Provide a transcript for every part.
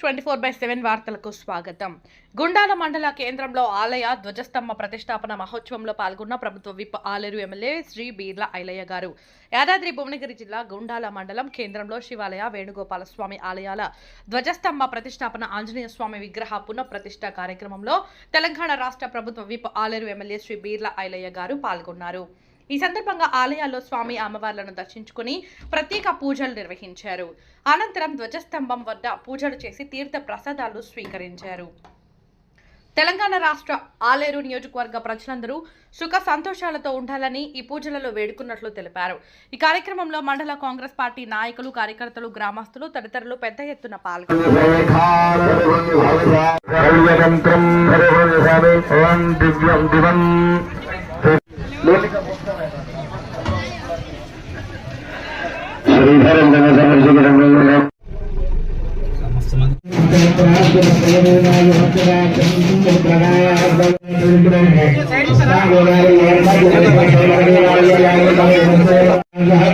Twenty four by seven వార్తలకు స్వాగతం. గుండాల మండల కేంద్రంలో ఆలయ ధ్వజస్తంభ ప్రతిష్టాపన మహోత్సవంలో పాల్గొన్న ప్రభుత్వ విప్ ఆలేరు ఎమ్మెల్యే శ్రీ బీర్ల ఐలయ్య గారు. యాదాద్రి భువనగిరి జిల్లా గుండాల మండలం కేంద్రంలో శివాలయ వేణుగోపాల స్వామి ఆలయాల ధ్వజస్తంభ ప్రతిష్టాపన ఆంజనేయ స్వామి విగ్రహ పునఃప్రతిష్ఠ కార్యక్రమంలో తెలంగాణ రాష్ట్ర ప్రభుత్వ విప్ ఆలేరు ఎమ్మెల్యే శ్రీ బీర్ల ఐలయ్య గారు పాల్గొన్నారు. ఈ సందర్భంగా ఆలయాల్లో స్వామి అమ్మవార్లను దర్శించుకుని ప్రత్యేక పూజలు నిర్వహించారు. అనంతరం ధ్వజస్తంభం వద్ద పూజలు చేసి తీర్థ ప్రసాదాలు స్వీకరించారు. తెలంగాణ రాష్ట్ర ఆలేరు నియోజకవర్గ ప్రజలందరూ సుఖ సంతోషాలతో ఉండాలని ఈ పూజలలో వేడుకున్నట్లు తెలిపారు. ఈ కార్యక్రమంలో మండల కాంగ్రెస్ పార్టీ నాయకులు కార్యకర్తలు గ్రామస్తులు తదితరులు పెద్ద ఎత్తున పాల్గొన్నారు.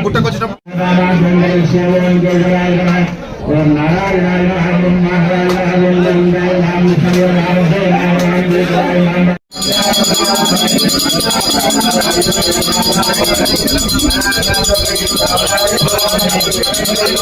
గుట్టకొచ్చినప్పుడు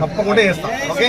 తప్పకుండా చేస్తాం. ఓకే?